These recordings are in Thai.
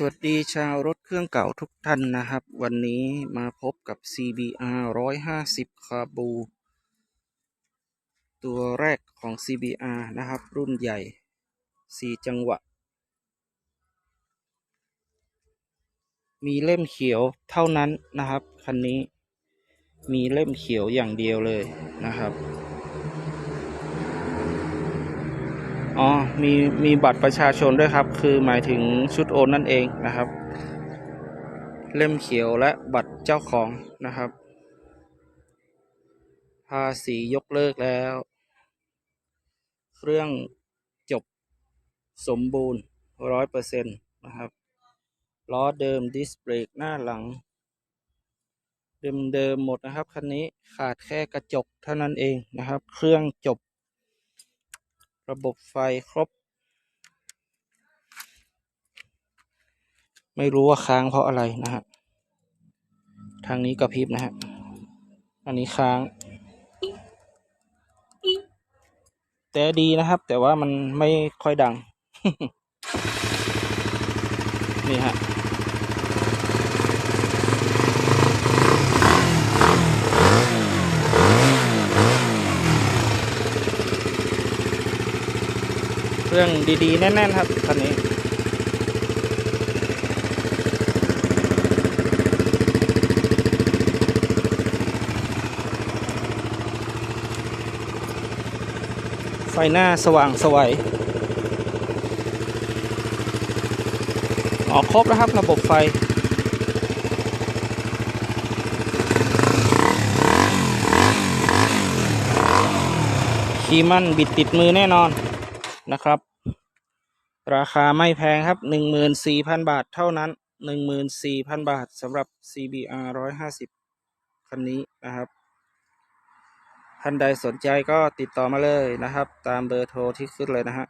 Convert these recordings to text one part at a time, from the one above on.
สวัสดีชาวรถเครื่องเก่าทุกท่านนะครับ วันนี้มาพบกับ CBR 150 คาบู ตัวแรกของ CBR นะครับ รุ่นใหญ่ 4 จังหวะ มีเล่มเขียวเท่านั้นนะครับ คันนี้มีเล่มเขียวอย่างเดียวเลยนะครับ อ๋อ มีมีบัตรประชาชนด้วยครับ คือหมายถึงชุดโอนนั่นเองนะครับ เล่มเขียวและบัตรเจ้าของนะครับ ภาษียกเลิกแล้ว เครื่องจบสมบูรณ์ร้อยเปอร์เซ็นต์นะครับล้อเดิมดิสเบรกหน้าหลัง เดิมเดิมหมดนะครับ คันนี้ขาดแค่กระจกเท่านั้นเองนะครับ เครื่องจบ ระบบไฟครบ ไม่รู้ว่าค้างเพราะอะไรนะฮะ ทางนี้กระพริบนะฮะ อันนี้ค้าง แต่ดีนะครับ แต่ว่ามันไม่ค่อยดัง นี่ฮะ รื่องดีๆ แน่น ๆ ครับคันนี้ ไฟหน้าสว่างสวัยอ๋อครบแล้วครับ ระบบไฟคีมันบิดติดมือแน่นอนนะครับ ราคาไม่แพงครับ 14,000 บาทเท่านั้น 14,000 บาทสำหรับ CBR 150 คันนี้นะครับท่านใดสนใจก็ติดต่อมาเลยนะครับ ตามเบอร์โทรที่ขึ้นเลยนะฮะ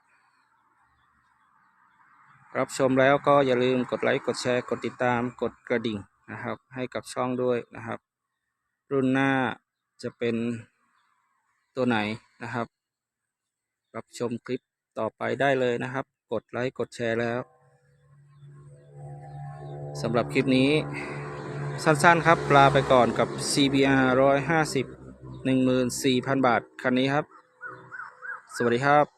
รับชมแล้วก็อย่าลืมกดไลค์กดแชร์กดติดตามกดกระดิ่งนะครับ ให้กับช่องด้วยนะครับ รุ่นหน้าจะเป็นตัวไหนนะครับ รับชมคลิปต่อไปได้เลยนะครับ กดไลค์กดแชร์แล้วสำหรับคลิปนี้สั้นๆครับลาไปก่อนกับ CBR 150 14,000 บาท คันนี้ครับ สวัสดีครับ